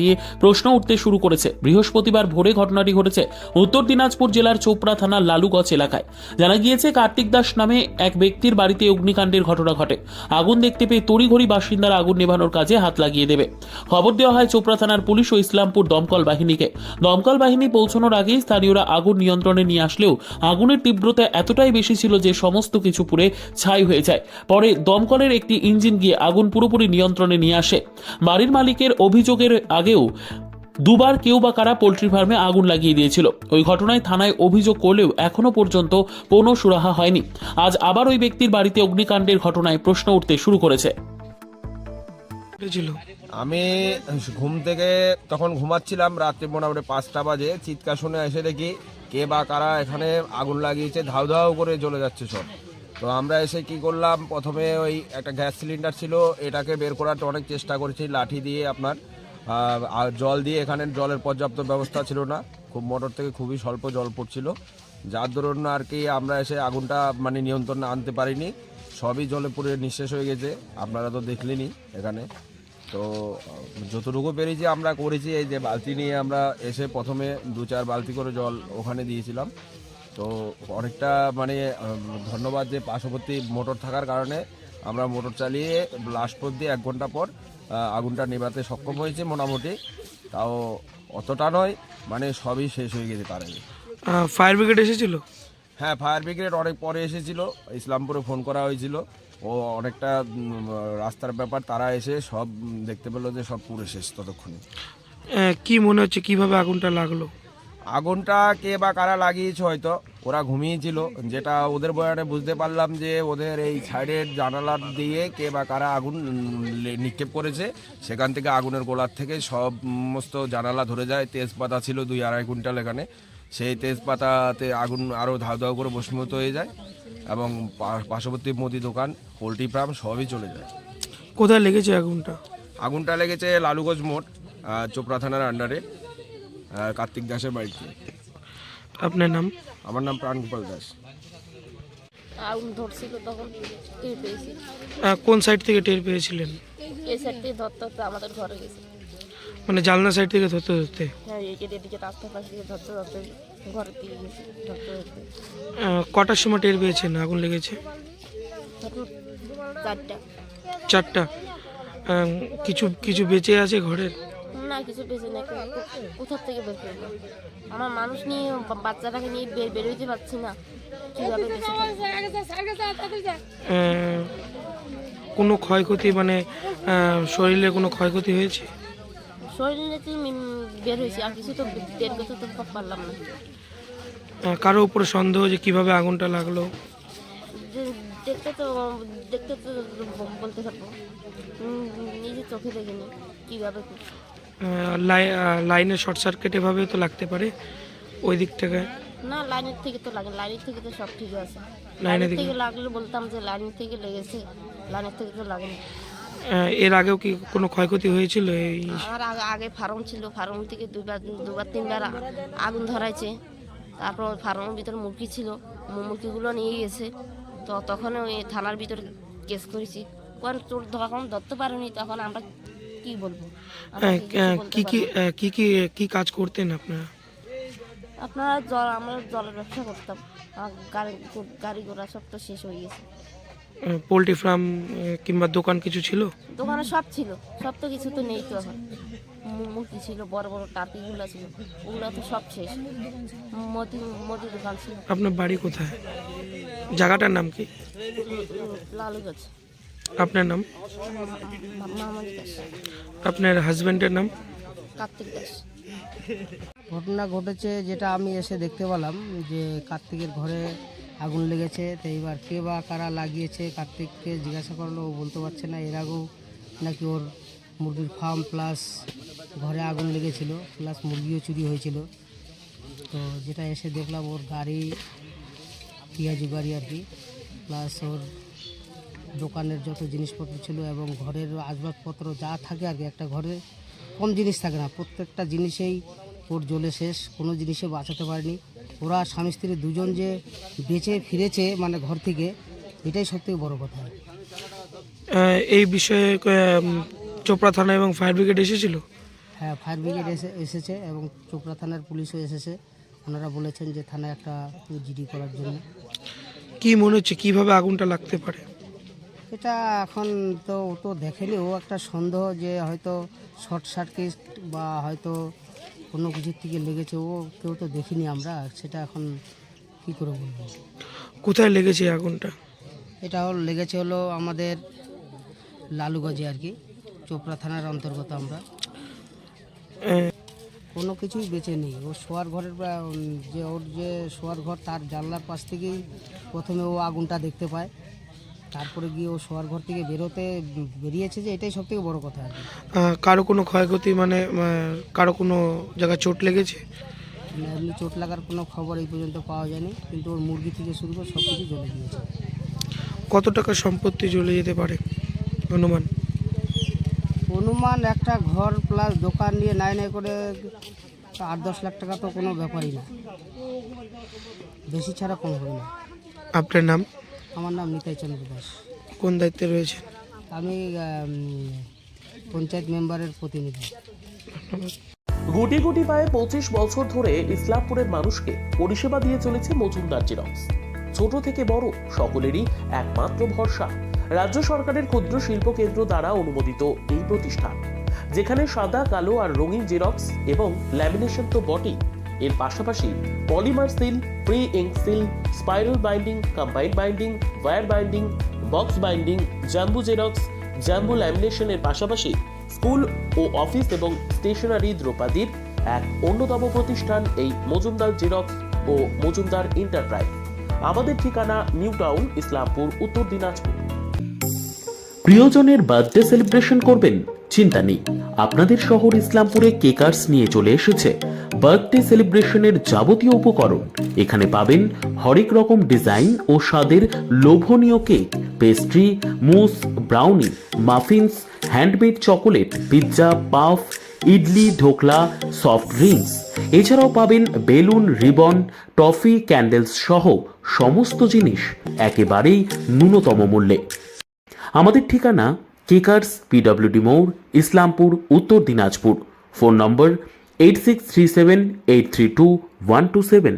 নিয়ে প্রশ্ন উঠতে শুরু করেছে। বৃহস্পতিবার ভোরে ঘটনাটি ঘটেছে উত্তর দিনাজপুর জেলার চোপড়া থানার লালুগঞ্জ এলাকায়। জানা গিয়েছে, কার্তিক দাস নামে এক ব্যক্তির বাড়িতে অগ্নিকাণ্ডের ঘটনা ঘটে। আগুন দেখতে পেয়ে তড়িঘড়ি বাসিন্দারা আগুন নেভানোর কাজে হাত লাগিয়ে দেবে। খবর দেওয়া হয়, চোপড়া থানার পুলিশ ও ইসলামপুর দমকল বাহিনীকে। দমকল বাহিনী পৌঁছানোর আগেই স্থানীয়রা আগুন নিয়ন্ত্রণে নিয়ে আসলেও আগুনের তীব্রতা এতটাই বেশি ছিল যে সমস্ত কিছু পুড়ে ছাই হয়ে যায়। পরে দমকলের একটি ইঞ্জিন গিয়ে আগুন পুরোপুরি নিয়ন্ত্রণে নিয়ে আসে। বাড়ির মালিকের অভিযোগের আগেও দুবার কেউ বা কারা পোল্ট্রি ফার্মে আগুন লাগিয়ে দিয়েছিল। ওই ঘটনায় থানায় অভিযোগ করলেও এখনও পর্যন্ত কোনো সুরাহা হয়নি। আজ আবার ওই ব্যক্তির বাড়িতে অগ্নিকাণ্ডের ঘটনায় প্রশ্ন উঠতে শুরু করেছে। আমি ঘুম থেকে তখন ঘুমাচ্ছিলাম রাত্রে মোটামুটি পাঁচটা বাজে। চিৎকার শুনে এসে দেখি কে বা কারা এখানে আগুন লাগিয়েছে ধাউ ধাউ করে জ্বলে যাচ্ছে সব। তো আমরা এসে কি করলাম প্রথমে ওই একটা গ্যাস সিলিন্ডার ছিল এটাকে বের করার অনেক চেষ্টা করেছি লাঠি দিয়ে আপনার আর জল দিয়ে এখানে জলের পর্যাপ্ত ব্যবস্থা ছিল না। খুব মোটর থেকে খুবই স্বল্প জল পড়ছিল। যার দরুন আর কি আমরা এসে আগুনটা মানে নিয়ন্ত্রণে আনতে পারিনি। সবই জলে পুড়ে নিঃশেষ হয়ে গেছে। আপনারা তো দেখলেনই এখানে। তো, যতটুকু পেরেছি আমরা করেছি। এই যে বালতি নিয়ে আমরা এসে প্রথমে দু চার বালতি করে জল ওখানে দিয়েছিলাম। তো, অনেকটা মানে ধন্যবাদ যে পার্শ্ববর্তী মোটর থাকার কারণে আমরা মোটর চালিয়ে লাস্ট পর দিয়ে এক ঘণ্টা পর আগুনটা নেভাতে সক্ষম হয়েছে মোটামুটি। তাও অতটা নয় মানে সবই শেষ হয়ে গেছে তার আগে। ফায়ার ব্রিগেড এসেছিল? হ্যাঁ ফায়ার ব্রিগেড অনেক পরে এসেছিল ইসলামপুরে ফোন করা হয়েছিল। ও অনেকটা রাস্তার ব্যাপার তারা এসে সব দেখতে পেল যে সব পুরো শেষ ততক্ষণে। কি মনে হচ্ছে কীভাবে আগুনটা লাগল? আগুনটা কে বা কারা লাগিয়েছে হয়তো? ওরা ঘুমিয়েছিল। যেটা ওদের বয়ানে বুঝতে পারলাম যে ওদের এই সাইডের জানালার দিয়ে কে বা কারা আগুন নিক্ষেপ করেছে সেখান থেকে আগুনের গোলার থেকে সমস্ত জানালা ধরে যায়। তেজপাতা ছিল দুই আড়াই কুইন্টাল এখানে। সেই তেজপাতাতে আগুন আরও ধাউ ধাউ করে বসমত হয়ে যায় এবং পার্শ্ববর্তী মুদি দোকান পোলট্রি ফার্ম সবই চলে যায়। কোথায় লেগেছে আগুনটা? আগুনটা লেগেছে লালুগঞ্জ মোড় চোপড়া থানার আন্ডারে কার্তিক দাসের বাড়িতে। আপনার নাম? আমার নাম প্রাণগোপাল দাস। আগুন ধরছিল তখন টের পেয়েছি। আহ, কোন সাইড থেকে টের পেয়েছিলেন? এই সাইড থেকে ধরতে ধরতে আমাদের ঘরে গেছে। মানে জালনা সাইড থেকে ধরতে ধরতে? হ্যাঁ এদিকে এদিকে রাস্তার পাশ থেকে ধরতে ধরতে ঘরের দিকে গেছি ধরতে ধরতে। আহ, কটার সময় টের পেয়েছেন? আগুন লেগেছে? তখন চারটা। চারটা। আহ, কিছু কিছু বেঁচে আছে ঘরের? না কিছু বেশি না কোথার থেকে বের করব? আমার মানুষ নিয়ে বাচ্চাটাকে নিয়ে বের বেরোতে পারছি না। কীভাবে বেঁচে কোনো ক্ষয়ক্ষতি মানে শরীরে কোনো ক্ষয়ক্ষতি হয়েছে? শরীরে তো বের হয়েছে আর কিছু তো বের করতে তো পারলাম না। কারও উপরে সন্দেহ যে কীভাবে আগুনটা লাগল? দেখতে তো দেখতে তো বলতে পারব উম, নিজে চোখে দেখিনি কীভাবে কি আহ, লাই- আহ, লাইনের শর্ট সার্কিট এভাবে তো লাগতে পারে ওই দিক থেকে। না লাইনের থেকে তো লাগে লাইনের থেকে তো সব ঠিক আছে। লাইনের থেকে- লাগলে বলতাম যে লাইনের থেকে লেগেছে লাইনের থেকে তো লাগেনি। এর আগেও কি কোনো ক্ষয়ক্ষতি হয়েছিল এই? আমার আগে আগে ফার্ম ছিল ফার্ম থেকে দুবার দুবার তিনবার আগুন ধরাইছে। তারপর ফার্মের ভিতর মুরগি ছিল মুরগিগুলো নিয়ে গেছে। তো তখন ওই থানার ভিতরে কেস করেছি। তোর তখন ধরতে পারিনি তখন আমরা কি বলব? আমরা আহ, কি কি। আহ, কি কি কি কাজ করতেন আপনারা? আপনারা জল আমরা জলের ব্যবসা করতাম। গাড়ি গাড়ি ঘোড়া সব তো শেষ হয়ে গেছে। পোলট্রি ফার্ম কিংবা দোকান কিছু ছিল? দোকানে সব ছিল। সব তো কিছু তো নেই তো এখন। মুরগি ছিল বড় বড় টাপিগুলো ছিল। ওগুলো তো সব শেষ। মদি মদি দোকান ছিল। আপনার বাড়ি কোথায়? জায়গাটার নাম কি? লালু গাছ আপনার নাম? আপনার হাজবেন্ডের নাম? কার্তিক দাস। ঘটনা ঘটেছে যেটা আমি এসে দেখতে পেলাম যে কার্তিকের ঘরে আগুন লেগেছে। তো এইবার কে বা কারা লাগিয়েছে কার্তিককে জিজ্ঞাসা করল, ও বলতে পারছে না এর আগেও নাকি ওর মুরগির ফার্ম প্লাস ঘরে আগুন লেগেছিল প্লাস মুরগিও চুরি হয়েছিল। তো যেটা এসে দেখলাম ওর গাড়ি পিঁয়াজু গাড়ি আর কি প্লাস ওর দোকানের যত জিনিসপত্র ছিল এবং ঘরের আসবাবপত্র যা থাকে আর কি একটা ঘরে কম জিনিস থাকে না। প্রত্যেকটা জিনিসেই ওর জ্বলে শেষ কোনো জিনিসে বাঁচাতে পারেনি। ওরা স্বামী স্ত্রী দুজন যে বেঁচে ফিরেছে মানে ঘর থেকে এটাই সবথেকে বড় কথা। এই বিষয়ে চোপড়া থানা এবং ফায়ার ব্রিগেড এসেছিল? হ্যাঁ ফায়ার ব্রিগেড এসে এসেছে এবং চোপড়া থানার পুলিশও এসেছে। ওনারা বলেছেন যে থানায় একটা জিডি করার জন্য। কি মনে হচ্ছে কীভাবে আগুনটা লাগতে পারে? এটা এখন তো ও তো দেখেনি। ও একটা সন্দেহ যে হয়তো শর্ট সার্কিট বা হয়তো কোনো কিছুর থেকে লেগেছে। ও কেউ তো দেখিনি আমরা সেটা এখন কী করে বলব? কোথায় লেগেছে আগুনটা? এটা হল লেগেছে হলো আমাদের লালুগঞ্জে আর কি চোপড়া থানার অন্তর্গত আমরা। কোনো কিছুই বেঁচে নেই। ও শোয়ার ঘরের যে ওর যে শোয়ার ঘর তার জানলার পাশ থেকেই প্রথমে ও আগুনটা দেখতে পায়। তারপরে গিয়ে ও শোয়ার ঘর থেকে বেরোতে বেরিয়েছে যে এটাই সব থেকে বড় কথা আর কি। কারও কোনো ক্ষয়ক্ষতি মানে কারও কোনো জায়গায় চোট লেগেছে? মানে এমনি চোট লাগার কোনো খবর এই পর্যন্ত পাওয়া যায়নি কিন্তু ওর মুরগি থেকে শুরু করে সব কিছু জ্বলে গিয়েছে। কত টাকা সম্পত্তি চলে যেতে পারে অনুমান অনুমান একটা ঘর প্লাস দোকান নিয়ে নাই নাই করে আট দশ লাখ টাকা তো কোনো ব্যাপারই না। বেশি ছাড়া কম হবে না। আপনার নাম? আমার নাম নিতাই চন্দ্র দাস। কোন দায়িত্বে রয়েছে আমি পঞ্চায়েত মেম্বারের প্রতিনিধি। গুটি গুটি পায়ে পঁচিশ বছর ধরে ইসলামপুরের মানুষকে পরিষেবা দিয়ে চলেছে মজুমদার জেরক্স। ছোট থেকে বড় সকলেরই একমাত্র ভরসা। রাজ্য সরকারের ক্ষুদ্র শিল্প কেন্দ্র দ্বারা অনুমোদিত এই প্রতিষ্ঠান যেখানে সাদা কালো আর রঙিন জেরক্স এবং ল্যামিনেশন তো বটেই। এর পাশাপাশি polymer seal pre ink seal spiral binding combined binding wire binding box binding jumbo xerox jumbo ল্যামিনেশনের পাশাপাশি স্কুল ও অফিস এবং স্টেশনারি দ্রৌপদীর এক অন্যতম প্রতিষ্ঠান এই মজুমদার জেরক্স ও মজুমদার এন্টারপ্রাইজ আমাদের ঠিকানা নিউ টাউন, ইসলামপুর, উত্তর দিনাজপুর। প্রিয়জনের বার্থডে সেলিব্রেশন করবেন চিন্তা নেই। আপনাদের শহর ইসলামপুরে কেকার্স নিয়ে চলে এসেছে। বার্থডে সেলিব্রেশনের যাবতীয় উপকরণ। এখানে পাবেন হরেক রকম ডিজাইন ও স্বাদের লোভনীয় cake pastry mousse brownie muffins handmade chocolate pizza puff idli dhokla soft drinks এছাড়াও পাবেন বেলুন, রিবন টফি ক্যান্ডেলস সহ সমস্ত জিনিস একেবারেই ন্যূনতম মূল্যে। আমাদের ঠিকানা কেকার্স পিডব্লিউডি মোড় Islampur, Uttar Dinajpur. Phone number eight six three seven eight three two one two seven